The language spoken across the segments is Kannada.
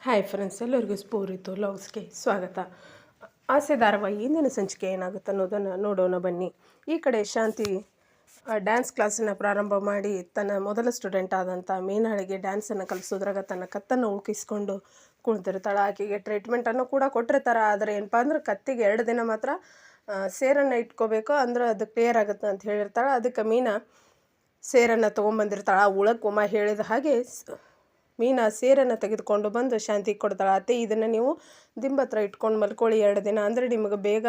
ಹಾಯ್ ಫ್ರೆಂಡ್ಸ್ ಎಲ್ಲರಿಗೂ ಸ್ಫೂರಿತು ಲಾಗ್ಸ್ಗೆ ಸ್ವಾಗತ. ಆಸೆ ಧಾರಾವಾಹಿ ಇಂದಿನ ಸಂಚಿಕೆ ಏನಾಗುತ್ತೆ ಅನ್ನೋದನ್ನು ನೋಡೋಣ ಬನ್ನಿ. ಈ ಕಡೆ ಶಾಂತಿ ಡ್ಯಾನ್ಸ್ ಕ್ಲಾಸನ್ನು ಪ್ರಾರಂಭ ಮಾಡಿ ತನ್ನ ಮೊದಲ ಸ್ಟೂಡೆಂಟ್ ಆದಂಥ ಮೀನಾಳಿಗೆ ಡ್ಯಾನ್ಸನ್ನು ಕಲಿಸೋದ್ರಾಗ ತನ್ನ ಕತ್ತನ್ನು ಉಳ್ಕಿಸ್ಕೊಂಡು ಕುಳಿತಿರ್ತಾಳೆ ಆಕೆಗೆ ಟ್ರೀಟ್ಮೆಂಟನ್ನು ಕೂಡ ಕೊಟ್ಟಿರ್ತಾರೆ. ಆದರೆ ಏನಪ್ಪ ಅಂದ್ರೆ ಕತ್ತಿಗೆ ಎರಡು ದಿನ ಮಾತ್ರ ಸೇರನ್ನು ಇಟ್ಕೋಬೇಕು. ಅಂದ್ರೆ ಅದು ಕ್ಲಿಯರ್ ಆಗುತ್ತೆ ಅಂತ ಹೇಳಿರ್ತಾಳೆ. ಅದಕ್ಕೆ ಮೀನ ಸೇರನ್ನು ತೊಗೊಂಬಂದಿರ್ತಾಳೆ. ಆ ಉಳಕ್ಕೊಮ್ಮ ಹೇಳಿದ ಹಾಗೆ ಮೀನಾ ಸೇರನ್ನು ತೆಗೆದುಕೊಂಡು ಬಂದು ಶಾಂತಿ ಕೊಡ್ತಾಳೆ. ಅತ್ತೆ, ಇದನ್ನು ನೀವು ದಿಂಬತ್ರ ಇಟ್ಕೊಂಡು ಮಲ್ಕೊಳ್ಳಿ ಎರಡು ದಿನ. ಅಂದರೆ ನಿಮಗೆ ಬೇಗ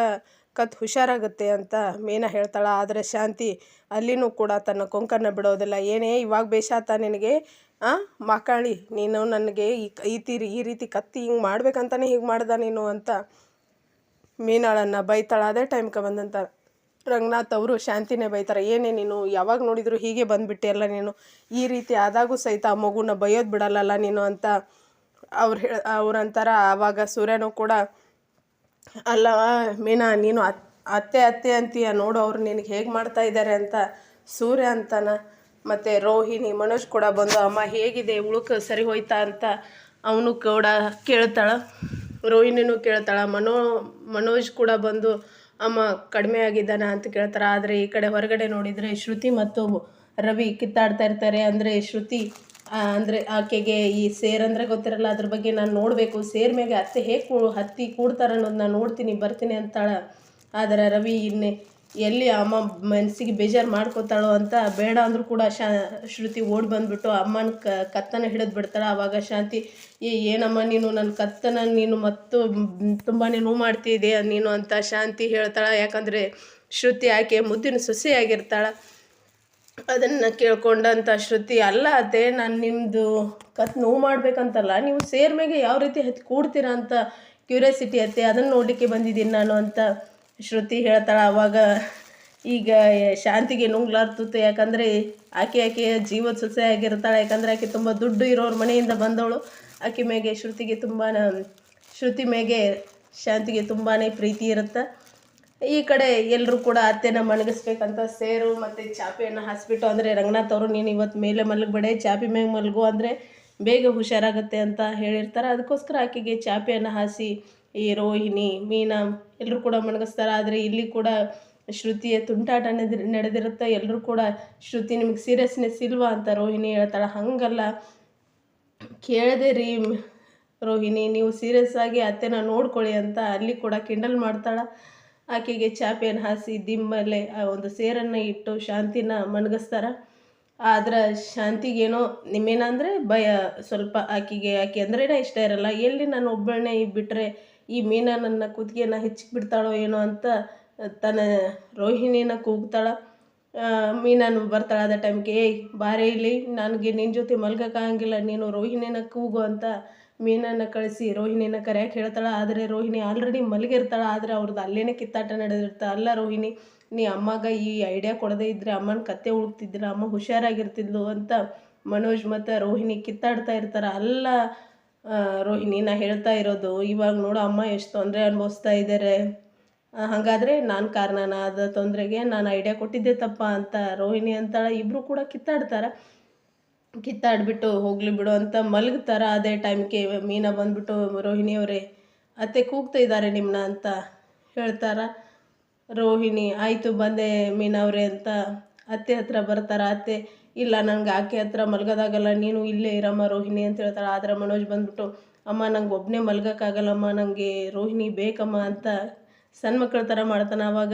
ಕತ್ ಹುಷಾರಾಗುತ್ತೆ ಅಂತ ಮೀನ ಹೇಳ್ತಾಳೆ. ಆದರೆ ಶಾಂತಿ ಅಲ್ಲಿನೂ ಕೂಡ ತನ್ನ ಕೊಂಕನ್ನ ಬಿಡೋದಿಲ್ಲ. ಏನೇ, ಇವಾಗ ಬೇಷಾತ ನಿನಗೆ, ಆ ಮಕ್ಕಳಿ ನೀನು ನನಗೆ ಈ ಈ ತೀರಿ, ಈ ರೀತಿ ಕತ್ತಿ ಹಿಂಗೆ ಮಾಡ್ಬೇಕಂತಾನೆ ಹೀಗೆ ಮಾಡ್ದ ನೀನು ಅಂತ ಮೀನಾಳನ್ನು ಬೈತಾಳೆ. ಅದೇ ಟೈಮ್ಗೆ ಬಂದಂಥ ರಂಗನಾಥ್ ಅವರು ಶಾಂತಿನೇ ಬೈತಾರೆ, ಏನೇ ನೀನು ಯಾವಾಗ ನೋಡಿದ್ರು ಹೀಗೆ ಬಂದ್ಬಿಟ್ಟಿಯಲ್ಲ ನೀನು, ಈ ರೀತಿ ಆದಾಗೂ ಸಹಿತ ಆ ಮಗುನ ಬೈಯೋದು ಬಿಡಲ್ಲಲ್ಲ ನೀನು ಅಂತ ಅವ್ರು ಹೇಳ ಅವ್ರಂತಾರ ಆವಾಗ ಸೂರ್ಯನೂ ಕೂಡ, ಅಲ್ಲ, ಮೀನಾ, ನೀನು ಅತ್ ಅತ್ತೆ ಅತ್ತೆ ಅಂತೀಯ, ನೋಡು ಅವ್ರು ನಿನಗೆ ಹೇಗೆ ಮಾಡ್ತಾ ಇದ್ದಾರೆ ಅಂತ ಸೂರ್ಯ ಅಂತಾನ. ಮತ್ತು ರೋಹಿಣಿ, ಮನೋಜ್ ಕೂಡ ಬಂದು, ಅಮ್ಮ ಹೇಗಿದೆ, ಉಳುಕ ಸರಿ ಹೋಯ್ತಾ ಅಂತ ಅವನು ಕೂಡ ಕೇಳ್ತಾಳ, ರೋಹಿಣಿನೂ ಕೇಳ್ತಾಳ. ಮನೋ, ಮನೋಜ್ ಕೂಡ ಬಂದು ಅಮ್ಮ ಕಡಿಮೆ ಆಗಿದ್ದಾನ ಅಂತ ಕೇಳ್ತಾರೆ. ಆದರೆ ಈ ಕಡೆ ಹೊರಗಡೆ ನೋಡಿದರೆ ಶ್ರುತಿ ಮತ್ತು ರವಿ ಕಿತ್ತಾಡ್ತಾ ಇರ್ತಾರೆ. ಅಂದರೆ ಶ್ರುತಿ ಅಂದರೆ ಆಕೆಗೆ ಈ ಸೇರ್ ಅಂದರೆ ಗೊತ್ತಿರಲ್ಲ. ಅದ್ರ ಬಗ್ಗೆ ನಾನು ನೋಡಬೇಕು. ಸೇರ್ ಮೇಲೆ ಅತ್ತೆ ಹೇಗೆ ಕೂ, ಹತ್ತಿ ಕೂಡ್ತಾರೆ ಅನ್ನೋದು ನಾನು ನೋಡ್ತೀನಿ, ಬರ್ತೀನಿ ಅಂತಾಳೆ. ಆದರೆ ರವಿ ಇನ್ನೆ ಎಲ್ಲಿ ಅಮ್ಮ ಮನಸ್ಸಿಗೆ ಬೇಜಾರು ಮಾಡ್ಕೋತಾಳೋ ಅಂತ ಬೇಡ ಅಂದರೂ ಕೂಡ ಶಾ ಶ್ರುತಿ ಓಡಿ ಬಂದುಬಿಟ್ಟು ಅಮ್ಮನ ಕ ಕತ್ತನ ಹಿಡಿದು ಬಿಡ್ತಾಳೆ. ಆವಾಗ ಶಾಂತಿ, ಏ, ಏನಮ್ಮ ನೀನು ನನ್ನ ಕತ್ತನ, ನೀನು ಮತ್ತು ತುಂಬಾ ನೋವು ಮಾಡ್ತಿದ್ದೀಯ ನೀನು? ಅಂತ ಶಾಂತಿ ಹೇಳ್ತಾಳೆ. ಯಾಕಂದರೆ ಶ್ರುತಿ ಆಕೆ ಮುದ್ದಿನ ಸೊಸೆಯಾಗಿರ್ತಾಳೆ. ಅದನ್ನು ಕೇಳ್ಕೊಂಡಂಥ ಶ್ರುತಿ, ಅಲ್ಲ ಅತ್ತೆ, ನಾನು ನಿಮ್ಮದು ಕತ್ ನೋವು ಮಾಡಬೇಕಂತಲ್ಲ, ನೀವು ಸೇರ್ಮೆಗೆ ಯಾವ ರೀತಿ ಹತ್ತಿ ಕೂಡ್ತೀರಾ? ಅಂತ ಕ್ಯೂರಿಯಾಸಿಟಿ ಅತ್ತೆ, ಅದನ್ನು ನೋಡಲಿಕ್ಕೆ ಬಂದಿದ್ದೀನಿ ನಾನು ಅಂತ ಶ್ರುತಿ ಹೇಳ್ತಾಳೆ ಅವಾಗ ಈಗ ಶಾಂತಿಗೆ ನುಂಗ್ಲಾರ್ತಿತ್ತು ಯಾಕಂದರೆ ಆಕೆ ಆಕೆಯ ಜೀವದ ಸೊಸೆ ಆಗಿರ್ತಾಳೆ. ಯಾಕಂದರೆ ಆಕೆ ತುಂಬ ದುಡ್ಡು ಇರೋರ ಮನೆಯಿಂದ ಬಂದವಳು. ಆಕೆ ಮೇಗೆ ಶ್ರುತಿಗೆ ತುಂಬಾ ಶ್ರುತಿ ಮೇಗೆ ಶಾಂತಿಗೆ ತುಂಬಾ ಪ್ರೀತಿ ಇರುತ್ತೆ. ಈ ಕಡೆ ಎಲ್ಲರೂ ಕೂಡ ಅತ್ತೆನ ಮಲಗಿಸ್ಬೇಕಂತ ಸೇರು, ಮತ್ತು ಚಾಪೆಯನ್ನು ಹಾಸ್ಬಿಟ್ಟು, ಅಂದರೆ ರಂಗನಾಥ್ ಅವರು, ನೀನು ಇವತ್ತು ಮೇಲೆ ಮಲಗಬೇಡ, ಚಾಪೆ ಮೇಲೆ ಮಲಗು ಅಂದರೆ ಬೇಗ ಹುಷಾರಾಗುತ್ತೆ ಅಂತ ಹೇಳಿರ್ತಾರೆ. ಅದಕ್ಕೋಸ್ಕರ ಆಕೆಗೆ ಚಾಪೆಯನ್ನು ಹಾಸಿ ಈ ರೋಹಿಣಿ, ಮೀನಾ ಎಲ್ಲರೂ ಕೂಡ ಮಣಗಿಸ್ತಾರೆ ಆದರೆ ಇಲ್ಲಿ ಕೂಡ ಶ್ರುತಿಯ ತುಂಟಾಟ ನಡೆದಿ, ನಡೆದಿರುತ್ತೆ. ಎಲ್ಲರೂ ಕೂಡ ಶ್ರುತಿ ನಿಮಗೆ ಸೀರಿಯಸ್ನೆಸ್ ಇಲ್ವಾ ಅಂತ ರೋಹಿಣಿ ಹೇಳ್ತಾಳೆ. ಹಾಗಲ್ಲ. ಕೇಳಿದೆ ರೀ ರೋಹಿಣಿ, ನೀವು ಸೀರಿಯಸ್ ಆಗಿ ಅತ್ತೆನ ನೋಡ್ಕೊಳ್ಳಿ ಅಂತ ಅಲ್ಲಿ ಕೂಡ ಕಿಂಡಲ್ ಮಾಡ್ತಾಳೆ. ಆಕೆಗೆ ಚಾಪೆಯನ್ನು ಹಾಸಿ, ದಿಮ್ಮಲೆ ಆ ಒಂದು ಸೇರನ್ನು ಇಟ್ಟು ಶಾಂತಿನ ಮಣಗಿಸ್ತಾರೆ ಆದ್ರೆ ಶಾಂತಿಗೇನೋ ನಿಮ್ಮೇನಂದರೆ ಭಯ. ಸ್ವಲ್ಪ ಆಕೆಗೆ, ಆಕೆ ಅಂದ್ರೇ ಇಷ್ಟ ಇರಲ್ಲ. ಎಲ್ಲಿ ನಾನು ಒಬ್ಬಳನ್ನೇ ಬಿಟ್ಟರೆ ಈ ಮೀನ ನನ್ನ ಕುತ್ತಿಗೆನ ಹೆಚ್ಚಿ ಬಿಡ್ತಾಳೋ ಏನೋ ಅಂತ ತನ್ನ ರೋಹಿಣಿನ ಕೂಗ್ತಾಳೆ. ಮೀನನು ಬರ್ತಾಳೆ ಅದ ಟೈಮ್ಗೆ, ಏಯ್, ಬಾರೆ ಇಲ್ಲಿ ನನಗೆ ನಿನ್ನ ಜೊತೆ ಮಲ್ಗೋಕ್ಕಾಗಂಗಿಲ್ಲ, ನೀನು ರೋಹಿಣಿನ ಕೂಗು ಅಂತ ಮೀನನ್ನು ಕಳಿಸಿ ರೋಹಿಣಿನ ಕರೆಯಕ್ಕೆ ಹೇಳ್ತಾಳೆ. ಆದರೆ ರೋಹಿಣಿ ಆಲ್ರೆಡಿ ಮಲಗಿರ್ತಾಳೆ, ಆದರೆ ಅವ್ರದ್ದು ಅಲ್ಲೇನೇ ಕಿತ್ತಾಟ ನಡೆದಿರ್ತಾ ಅಲ್ಲ ರೋಹಿಣಿ, ನೀ ಅಮ್ಮಗ ಈ ಐಡಿಯಾ ಕೊಡದೇ ಇದ್ದರೆ ಅಮ್ಮನ ಕತ್ತೆ ಹುಡುಕ್ತಿದ್ರೆ ಅಮ್ಮ ಹುಷಾರಾಗಿರ್ತಿದ್ಲು ಅಂತ ಮನೋಜ್ ಮತ್ತು ರೋಹಿಣಿ ಕಿತ್ತಾಡ್ತಾ ಇರ್ತಾರೆ. ಅಲ್ಲ ರೋಹಿಣಿ ನಾ ಹೇಳ್ತಾ ಇರೋದು, ಇವಾಗ ನೋಡು ಅಮ್ಮ ಎಷ್ಟು ತೊಂದರೆ ಅನುಭವಿಸ್ತಾ ಇದ್ದಾರೆ ಹಾಗಾದರೆ ನಾನು ಕಾರಣನ ಅದ ತೊಂದರೆಗೆ ನಾನು ಐಡಿಯಾ ಕೊಟ್ಟಿದ್ದೆ ತಪ್ಪ ಅಂತ ರೋಹಿಣಿ ಅಂತಾಳೆ ಇಬ್ಬರು ಕೂಡ ಕಿತ್ತಾಡ್ತಾರೆ. ಕಿತ್ತಾಡ್ಬಿಟ್ಟು ಹೋಗ್ಲಿ ಬಿಡು ಅಂತ ಮಲಗ್ತಾರೆ ಅದೇ ಟೈಮ್ಗೆ ಮೀನಾ ಬಂದ್ಬಿಟ್ಟು ರೋಹಿಣಿಯವರೇ ಅತ್ತೆ ಕೂಗ್ತಾ ಇದ್ದಾರೆ ನಿಮ್ಮನ್ನ ಅಂತ ಹೇಳ್ತಾರ. ರೋಹಿಣಿ, ಆಯಿತು ಬಂದೆ ಮೀನವ್ರೆ ಅಂತ ಅತ್ತೆ ಹತ್ರ ಬರ್ತಾರೆ. ಅತ್ತೆ ಇಲ್ಲ ನನಗೆ ಆಕೆ ಹತ್ರ ಮಲಗೋದಾಗಲ್ಲ, ನೀನು ಇಲ್ಲೇ ಇರಮ್ಮ ರೋಹಿಣಿ ಅಂತ ಹೇಳ್ತಾಳೆ. ಆದರೆ ಮನೋಜ್ ಬಂದ್ಬಿಟ್ಟು, ಅಮ್ಮ, ನಂಗೆ ಒಬ್ಬನೇ ಮಲ್ಗೋಕ್ಕಾಗಲ್ಲಮ್ಮ ನನಗೆ ರೋಹಿಣಿ ಬೇಕಮ್ಮ ಅಂತ ಸಣ್ಣ ಮಕ್ಕಳ ಥರ ಮಾಡ್ತಾನೆ. ಆವಾಗ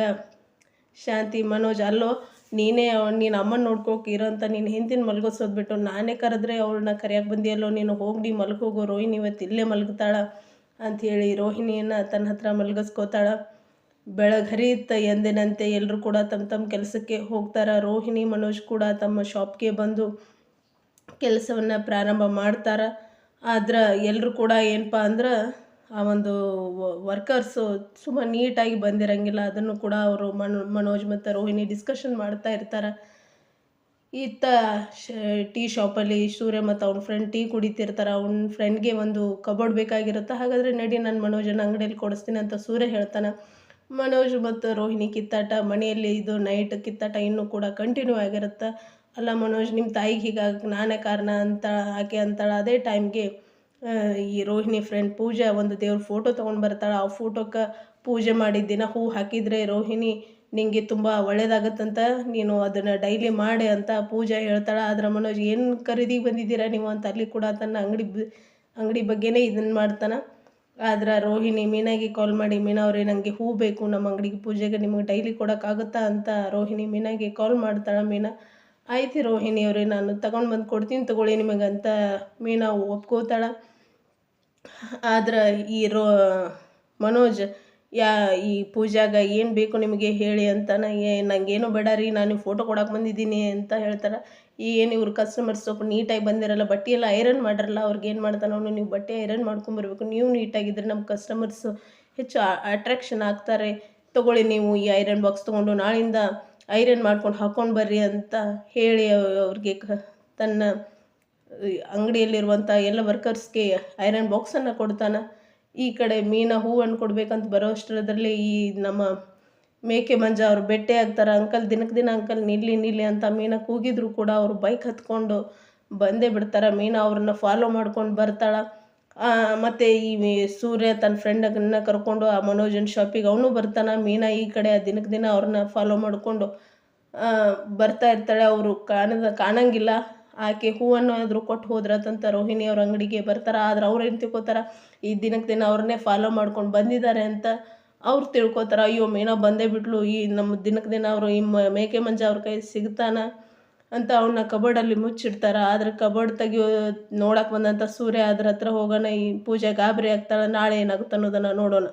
ಶಾಂತಿ, ಮನೋಜ್, ಅಲ್ಲೋ, ನೀನೇ, ನೀನು ಅಮ್ಮನ ನೋಡ್ಕೋಕೆ ಇರೋಂಥ ನೀನು ಹಿಂದಿನ ಮಲಗಿಸೋದ್ಬಿಟ್ಟು ನಾನೇ ಕರೆದ್ರೆ ಅವಳನ್ನ ಕರೆಯಕ್ಕೆ ಬಂದಿಯಲ್ಲೋ? ನೀನು ಹೋಗಿ ಮಲ್ಕೋಗೋ ರೋಹಿಣಿ ಇವತ್ತು ಇಲ್ಲೇ ಮಲಗ್ತಾಳ ಅಂಥೇಳಿ ರೋಹಿಣಿಯನ್ನು ತನ್ನ ಹತ್ರ ಮಲಗಿಸ್ಕೋತಾಳ. ಬೆಳಗ್ಗೆ ಹರಿಯುತ್ತ ಎಂದಿನಂತೆ ಎಲ್ಲರೂ ಕೂಡ ತಮ್ಮ ತಮ್ಮ ಕೆಲಸಕ್ಕೆ ಹೋಗ್ತಾರೆ. ರೋಹಿಣಿ, ಮನೋಜ್ ಕೂಡ ತಮ್ಮ ಶಾಪ್ಗೆ ಬಂದು ಕೆಲಸವನ್ನು ಪ್ರಾರಂಭ ಮಾಡ್ತಾರೆ. ಆದ್ರೆ ಎಲ್ಲರೂ ಕೂಡ ಏನಪ್ಪ ಅಂದ್ರೆ ಆ ಒಂದು ವರ್ಕರ್ಸು ಸುಮ್ಮ ನೀಟಾಗಿ ಬಂದಿರಂಗಿಲ್ಲ. ಅದನ್ನು ಕೂಡ ಅವರು ಮನೋ, ಮನೋಜ್ ಮತ್ತು ರೋಹಿಣಿ ಡಿಸ್ಕಷನ್ ಮಾಡ್ತಾ ಇರ್ತಾರೆ. ಇತ್ತ ಟೀ ಶಾಪಲ್ಲಿ ಸೂರ್ಯ ಮತ್ತು ಅವ್ನ ಫ್ರೆಂಡ್ ಟೀ ಕುಡಿತಿರ್ತಾರೆ. ಅವ್ನ ಫ್ರೆಂಡ್ಗೆ ಒಂದು ಕಬೋರ್ಡ್ ಬೇಕಾಗಿರುತ್ತೆ. ಹಾಗಾದರೆ ನಡಿ ನಾನು ಮನೋಜನ ಅಂಗಡಿಯಲ್ಲಿ ಕೊಡಿಸ್ತೀನಿ ಅಂತ ಸೂರ್ಯ ಹೇಳ್ತಾನೆ. ಮನೋಜ್ ಮತ್ತು ರೋಹಿಣಿ ಕಿತ್ತಾಟ, ಮನೆಯಲ್ಲಿ ಇದು ನೈಟ್ ಕಿತ್ತಾಟ ಇನ್ನೂ ಕೂಡ ಕಂಟಿನ್ಯೂ ಆಗಿರುತ್ತೆ. ಅಲ್ಲ ಮನೋಜ್ ನಿಮ್ಮ ತಾಯಿಗೆ ಹೀಗಾಗಿ ನಾನೇ ಕಾರಣ ಅಂತ, ಆಕೆ ಅಂತಾಳೆ. ಅದೇ ಟೈಮ್ಗೆ ಈ ರೋಹಿಣಿ ಫ್ರೆಂಡ್ ಪೂಜಾ ಒಂದು ದೇವ್ರ ಫೋಟೋ ತೊಗೊಂಡು ಬರ್ತಾಳೆ. ಆ ಫೋಟೋಕ್ಕೆ ಪೂಜೆ ಮಾಡಿದ ದಿನ ಹೂ ಹಾಕಿದರೆ ರೋಹಿಣಿ, ನಿಂಗೆ ತುಂಬ ಒಳ್ಳೇದಾಗತ್ತಂತ, ನೀನು ಅದನ್ನು ಡೈಲಿ ಮಾಡಿ ಅಂತ ಪೂಜಾ ಹೇಳ್ತಾಳೆ. ಆದ್ರೆ ಮನೋಜ್, ಏನು ಖರೀದಿಗೆ ಬಂದಿದ್ದೀರಾ ನೀವು? ಅಂತ ಅಲ್ಲಿ ಕೂಡ ತನ್ನ ಅಂಗಡಿ ಅಂಗಡಿ ಬಗ್ಗೆನೇ ಇದನ್ನು ಮಾಡ್ತಾನೆ. ಆದ್ರೆ ರೋಹಿಣಿ ಮೀನಾಗೆ ಕಾಲ್ ಮಾಡಿ, ಮೀನಾ ಅವರೇ ನನಗೆ ಹೂ ಬೇಕು, ನಮ್ಮ ಅಂಗಡಿಗೆ ಪೂಜೆಗೆ ನಿಮಗೆ ಡೈಲಿ ಕೊಡೋಕ್ಕಾಗುತ್ತಾ ಅಂತ ರೋಹಿಣಿ ಮೀನಾಗೆ ಕಾಲ್ ಮಾಡ್ತಾಳೆ. ಮೀನಾ, ಆಯ್ತು ರೋಹಿಣಿ ಅವರೇ, ನಾನು ತಗೊಂಡು ಬಂದು ಕೊಡ್ತೀನಿ ತಗೊಳ್ಳಿ ನಿಮಗಂತ ಮೀನಾ ಒಪ್ಕೋತಾಳೆ. ಆದ್ರೆ ಈ ರೋ, ಮನೋಜ್, ಯಾ, ಈ ಪೂಜಾಗ ಏನು ಬೇಕು ನಿಮಗೆ ಹೇಳಿ ಅಂತಾನೆ. ಏ, ನಂಗೇನು ಬೇಡ ರೀ, ನಾನು ಫೋಟೋ ಕೊಡಕ್ಕೆ ಬಂದಿದ್ದೀನಿ ಅಂತ ಹೇಳ್ತಾರೆ ಏನು ಇವ್ರ ಕಸ್ಟಮರ್ಸ್ ಸ್ವಲ್ಪ ನೀಟಾಗಿ ಬಂದಿರಲ್ಲ, ಬಟ್ಟೆ ಎಲ್ಲ ಐರನ್ ಮಾಡಿರಲ್ಲ, ಅವ್ರಿಗೆ ಏನು ಮಾಡ್ತಾನೆ ಅವನು, ನೀವು ಬಟ್ಟೆ ಐರನ್ ಮಾಡ್ಕೊಂಬರ್ಬೇಕು, ನೀವು ನೀಟಾಗಿದ್ದರೆ ನಮ್ಮ ಕಸ್ಟಮರ್ಸ್ ಹೆಚ್ಚು ಅಟ್ರಾಕ್ಷನ್ ಆಗ್ತಾರೆ. ತಗೊಳ್ಳಿ ನೀವು ಈ ಐರನ್ ಬಾಕ್ಸ್ ತೊಗೊಂಡು, ನಾಳಿಂದ ಐರನ್ ಮಾಡ್ಕೊಂಡು ಹಾಕೊಂಡು ಬರ್ರಿ ಅಂತ ಹೇಳಿ ಅವ್ರಿಗೆ ತನ್ನ ಅಂಗಡಿಯಲ್ಲಿರುವಂಥ ಎಲ್ಲ ವರ್ಕರ್ಸ್ಗೆ ಐರನ್ ಬಾಕ್ಸನ್ನು ಕೊಡ್ತಾನೆ. ಈ ಕಡೆ ಮೀನಾ ಹೂವನ್ನು ಕೊಡಬೇಕಂತ ಬರೋ ಅಷ್ಟರದಲ್ಲಿ ಈ ನಮ್ಮ ಮೇಕೆ ಮಂಜ ಅವ್ರು ಭೇಟಿ ಆಗ್ತಾರೆ, ಅಂಕಲ್ ದಿನಕ್ಕೆ ದಿನ ಅಂಕಲ್ ನಿಲ್ಲಿ ನಿಲ್ಲಿ ಅಂತ ಮೀನಾ ಕೂಗಿದ್ರು ಕೂಡ ಅವರು ಬೈಕ್ ಹತ್ಕೊಂಡು ಬಂದೇ ಬಿಡ್ತಾರೆ. ಮೀನಾ ಅವ್ರನ್ನ ಫಾಲೋ ಮಾಡ್ಕೊಂಡು ಬರ್ತಾಳೆ. ಮತ್ತು ಈ ಸೂರ್ಯ ತನ್ನ ಫ್ರೆಂಡನ್ನ ಕರ್ಕೊಂಡು ಆ ಮನೋಜನ್ ಶಾಪಿಗೆ ಅವನು ಬರ್ತಾನೆ. ಮೀನಾ ಈ ಕಡೆ ದಿನಕ್ಕೆ ದಿನ ಅವ್ರನ್ನ ಫಾಲೋ ಮಾಡಿಕೊಂಡು ಬರ್ತಾ ಇರ್ತಾಳೆ. ಅವರು ಕಾಣದ, ಕಾಣಂಗಿಲ್ಲ. ಆಕೆ ಹೂವನ್ನು ಆದರೂ ಕೊಟ್ಟು ಹೋದ್ರತಂತ ರೋಹಿಣಿ ಅವ್ರ ಅಂಗಡಿಗೆ ಬರ್ತಾರೆ. ಆದ್ರೆ ಅವ್ರು ಏನು ತಿಳ್ಕೊತಾರೆ? ಈ ದಿನಕ್ಕೆ ದಿನ ಅವ್ರನ್ನೇ ಫಾಲೋ ಮಾಡ್ಕೊಂಡು ಬಂದಿದ್ದಾರೆ ಅಂತ ಅವ್ರು ತಿಳ್ಕೊತಾರೆ, ಅಯ್ಯೋ, ಮೀನಾ ಬಂದೇ ಬಿಟ್ಲು, ಈ ನಮ್ಮ ದಿನಕ್ಕೆ ದಿನ ಅವರು ಈ ಮೇಕೆ ಮಂಜ ಅವ್ರ ಕೈ ಸಿಗ್ತಾನ ಅಂತ ಅವನ್ನ ಕಬೋರ್ಡಲ್ಲಿ ಮುಚ್ಚಿಡ್ತಾರೆ. ಆದ್ರೆ ಕಬೋರ್ಡ್ ತೆಗಿಯೋ ನೋಡಕ್ಕೆ ಬಂದಂಥ ಸೂರ್ಯ ಅದ್ರ ಹತ್ರ ಹೋಗೋಣ, ಈ ಪೂಜೆ ಗಾಬರಿ ಆಗ್ತಾಳೆ, ನಾಳೆ ಏನಾಗುತ್ತೆ ಅನ್ನೋದನ್ನು ನೋಡೋಣ.